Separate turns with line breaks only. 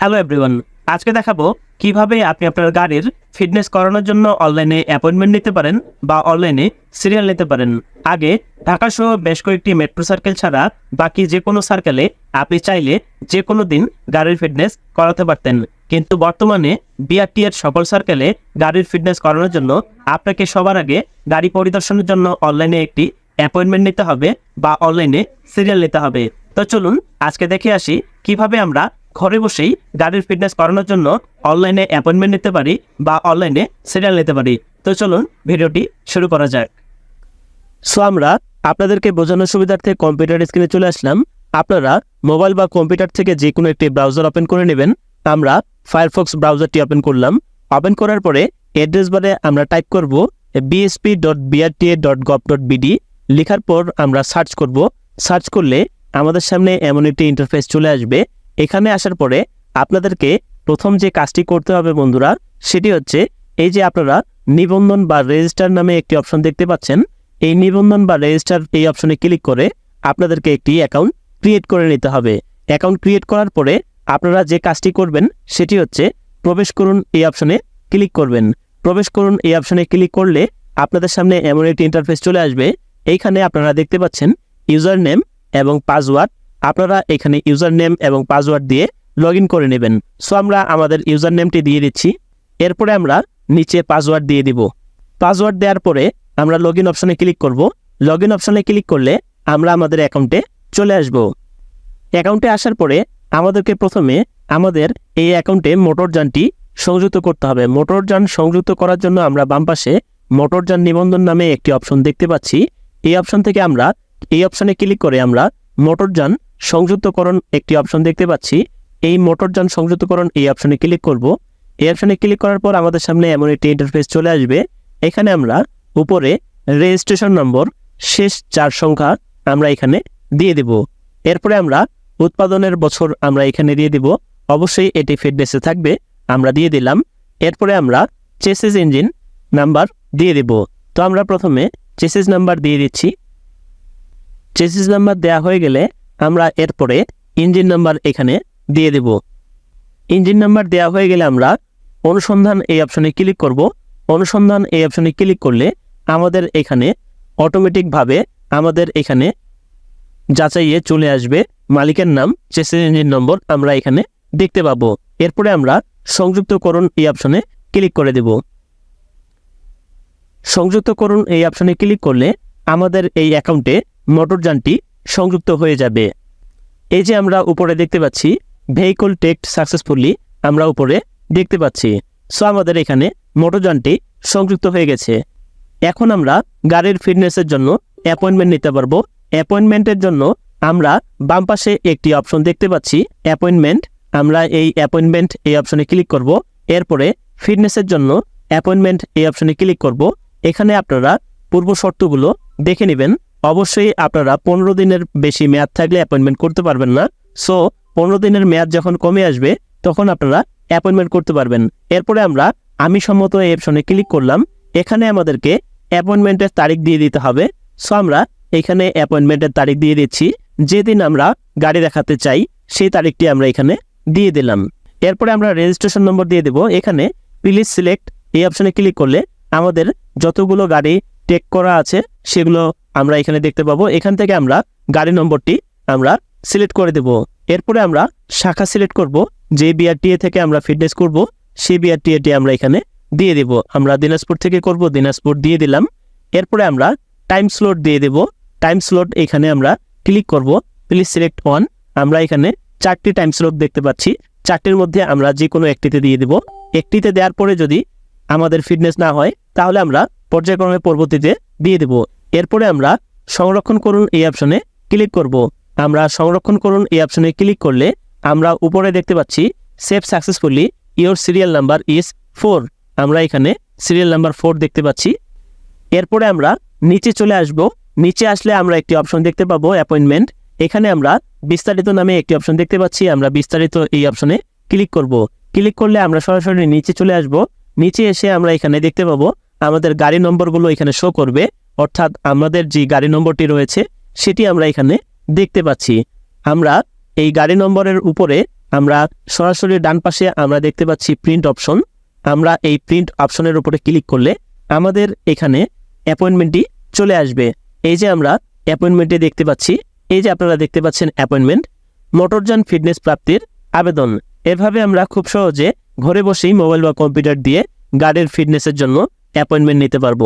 Hello everyone আজকে দেখাবো কীভাবে আপনি আপনার গাড়ির ফিটনেস করানোর জন্য অনলাইনে অ্যাপয়েন্টমেন্ট নিতে পারেন বা অনলাইনে সিরিয়াল নিতে পারেন। আগে ঢাকা সহ বেশ কয়েকটি মেট্রো সার্কেল ছাড়া বাকি যে কোনো সার্কেলে আপনি চাইলে যে কোনো দিন গাড়ির ফিটনেস করাতে পারতেন। কিন্তু বর্তমানে বিআরটি এর সকল সার্কেলে গাড়ির ফিটনেস করানোর জন্য আপনাকে সবার আগে গাড়ি পরিদর্শনের জন্য অনলাইনে একটি অ্যাপয়েন্টমেন্ট নিতে হবে বা অনলাইনে সিরিয়াল নিতে হবে। তো চলুন আজকে দেখে আসি কীভাবে আমরা ঘরে বসেই গাড়ির ফিটনেস করানোর জন্য অনলাইনে অ্যাপয়েন্টমেন্ট নিতে পারি বা অনলাইনে সিরিয়াল নিতে পারি। তো চলুন ভিডিওটি শুরু করা যাক। সো আমরা আপনাদেরকে বোঝানোর সুবিধার্থে কম্পিউটার স্ক্রিনে চলে আসলাম। আপনারা মোবাইল বা কম্পিউটার থেকে যে কোনো একটি ব্রাউজার ওপেন করে নেবেন। আমরা ফায়ারফক্স ব্রাউজারটি ওপেন করলাম। ওপেন করার পরে অ্যাড্রেস বারে আমরা টাইপ করব BSP dot BRTA dot gov dot BD লেখার পর আমরা সার্চ করব। সার্চ করলে আমাদের সামনে এমন একটি ইন্টারফেস চলে আসবে। এখানে আসার পরে আপনাদেরকে প্রথম যে কাজটি করতে হবে বন্ধুরা, সেটি হচ্ছে এই যে আপনারা নিবন্ধন বা রেজিস্টার নামে একটি অপশন দেখতে পাচ্ছেন। এই নিবন্ধন বা রেজিস্টার এই অপশনে ক্লিক করে আপনাদেরকে একটি অ্যাকাউন্ট ক্রিয়েট করে নিতে হবে। অ্যাকাউন্ট ক্রিয়েট করার পরে আপনারা যে কাজটি করবেন, সেটি হচ্ছে প্রবেশ করুন এই অপশনে ক্লিক করবেন। প্রবেশ করুন এই অপশনে ক্লিক করলে আপনাদের সামনে এমন একটি ইন্টারফেস চলে আসবে। এইখানে আপনারা দেখতে পাচ্ছেন ইউজার নেম এবং পাসওয়ার্ড আপনারা এখানে ইউজার নেম এবং পাসওয়ার্ড দিয়ে লগ করে নেবেন। সো আমরা আমাদের ইউজার নেমটি দিয়ে দিচ্ছি। এরপরে আমরা নিচে পাসওয়ার্ড দিয়ে দিব। পাসওয়ার্ড দেওয়ার পরে আমরা লগ অপশনে ক্লিক করব। লগ অপশনে ক্লিক করলে আমরা আমাদের অ্যাকাউন্টে চলে আসব। অ্যাকাউন্টে আসার পরে আমাদেরকে প্রথমে আমাদের এই অ্যাকাউন্টে মোটরযানটি সংযুক্ত করতে হবে। মোটরযান সংযুক্ত করার জন্য আমরা বাম পাশে মোটরযান নিবন্ধন নামে একটি অপশন দেখতে পাচ্ছি। এই অপশন থেকে আমরা এই অপশনে ক্লিক করে আমরা মোটরযান সংযুক্তকরণ একটি অপশন দেখতে পাচ্ছি। এই মোটরযান সংযুক্তকরণ এই অপশনে ক্লিক করব। এই অপশনে ক্লিক করার পর আমাদের সামনে এমন একটি ইন্টারফেস চলে আসবে। এখানে আমরা উপরে রেজিস্ট্রেশন নম্বর শেষ চার সংখ্যা আমরা এখানে দিয়ে দেব। এরপরে আমরা উৎপাদনের বছর আমরা এখানে দিয়ে দিব। অবশ্যই এটি ফিটনেসে থাকবে, আমরা দিয়ে দিলাম। এরপরে আমরা চেসিস ইঞ্জিন নাম্বার দিয়ে দেব। তো আমরা প্রথমে চেসিস নাম্বার দিয়ে দিচ্ছি। চেসিস নাম্বার দেয়া হয়ে গেলে আমরা এরপরে ইঞ্জিন নাম্বার এখানে দিয়ে দেব। ইঞ্জিন নাম্বার দেওয়া হয়ে গেলে আমরা অনুসন্ধান এই অপশনে ক্লিক করব। অনুসন্ধান এই অপশনে ক্লিক করলে আমাদের এখানে অটোমেটিকভাবে আমাদের এখানে যাচাইয়ে চলে আসবে। মালিকের নাম চেসিস ইঞ্জিন নম্বর আমরা এখানে দেখতে পাবো। এরপরে আমরা সংযুক্তকরণ এই অপশনে ক্লিক করে দেব। সংযুক্তকরণ এই অপশনে ক্লিক করলে আমাদের এই অ্যাকাউন্টে মোটরযানটি সংযুক্ত হয়ে যাবে। এই যে আমরা উপরে দেখতে পাচ্ছি ভেহিকল টেক্ট সাকসেসফুলি আমরা উপরে দেখতে পাচ্ছি। সো আমাদের এখানে মোটরযানটি সংযুক্ত হয়ে গেছে। এখন আমরা গাড়ির ফিটনেসের জন্য অ্যাপয়েন্টমেন্ট নিতে পারব। অ্যাপয়েন্টমেন্টের জন্য আমরা বাম পাশে একটি অপশন দেখতে পাচ্ছি। অ্যাপয়েন্টমেন্ট আমরা এই অ্যাপয়েন্টমেন্ট এই অপশনে ক্লিক করব। এরপরে ফিটনেসের জন্য অ্যাপয়েন্টমেন্ট এই অপশনে ক্লিক করব। এখানে আপনারা পূর্ব শর্তগুলো দেখে নেবেন। অবশ্যই আপনারা পনেরো দিনের বেশি মেয়াদ থাকলে অ্যাপয়েন্টমেন্ট করতে পারবেন না। সো পনেরো দিনের মেয়াদ যখন কমে আসবে, তখন আপনারা অ্যাপয়েন্টমেন্ট করতে পারবেন। এরপরে আমরা, আমি সম্মত এই অপশনে ক্লিক করলাম। এখানে আমাদেরকে অ্যাপয়েন্টমেন্টের তারিখ দিয়ে দিতে হবে। সো আমরা এখানে অ্যাপয়েন্টমেন্টের তারিখ দিয়ে দিচ্ছি। যেদিন আমরা গাড়ি দেখাতে চাই, সেই তারিখটি আমরা এখানে দিয়ে দিলাম। এরপরে আমরা রেজিস্ট্রেশন নম্বর দিয়ে দেব। এখানে প্লিজ সিলেক্ট এই অপশনে ক্লিক করলে আমাদের যতগুলো গাড়ি টেক করা আছে, সেগুলো আমরা এখানে দেখতে পাবো। এখান থেকে আমরা গাড়ি নম্বরটি আমরা সিলেক্ট করে দেব। এরপরে আমরা শাখা সিলেক্ট করব, যে বিআরটিএ থেকে আমরা ফিটনেস করব, সেই বিআরটিএটি আমরা এখানে দিয়ে দেব। আমরা দিনাজপুর থেকে করব, দিনাজপুর দিয়ে দিলাম। এরপরে আমরা টাইম স্লট দিয়ে দেব। টাইম স্লট এখানে আমরা ক্লিক করব। প্লিজ সিলেক্ট ওয়ান আমরা এখানে চারটি টাইম স্লট দেখতে পাচ্ছি। চারটির মধ্যে আমরা যে কোনো একটিতে দিয়ে দেব। একটিতে দেওয়ার পরে যদি আমাদের ফিটনেস না হয় তাহলে আমরা পর্যায়ক্রমে পরবর্তীতে দিয়ে দেব। এরপরে আমরা সংরক্ষণ করুন এই অপশনে ক্লিক করব। আমরা সংরক্ষণ করুন এই অপশনে ক্লিক করলে আমরা উপরে দেখতে পাচ্ছি save successfully your serial number is four আমরা এখানে সিরিয়াল নাম্বার ফোর দেখতে পাচ্ছি। এরপরে আমরা নিচে চলে আসব। নিচে আসলে আমরা একটি অপশন দেখতে পাবো অ্যাপয়েন্টমেন্ট এখানে আমরা বিস্তারিত নামে একটি অপশন দেখতে পাচ্ছি। আমরা বিস্তারিত এই অপশনে ক্লিক করব। ক্লিক করলে আমরা সরাসরি নিচে চলে আসব। নিচে এসে আমরা এখানে দেখতে পাবো আমাদের গাড়ি নম্বরগুলো এখানে শো করবে। অর্থাৎ আমাদের যে গাড়ি নম্বরটি রয়েছে, সেটি আমরা এখানে দেখতে পাচ্ছি। আমরা এই গাড়ি নম্বরের উপরে আমরা সরাসরি ডান পাশে আমরা দেখতে পাচ্ছি প্রিন্ট অপশন আমরা এই প্রিন্ট অপশনের উপরে ক্লিক করলে আমাদের এখানে অ্যাপয়েন্টমেন্টটি চলে আসবে। এই যে আমরা অ্যাপয়েন্টমেন্টে দেখতে পাচ্ছি, এই যে আপনারা দেখতে পাচ্ছেন অ্যাপয়েন্টমেন্ট মোটরযান ফিটনেস প্রাপ্তির আবেদন। এভাবে আমরা খুব সহজে ঘরে বসেই মোবাইল বা কম্পিউটার দিয়ে গার্ডের ফিটনেসের জন্য অ্যাপয়েন্টমেন্ট নিতে পারব।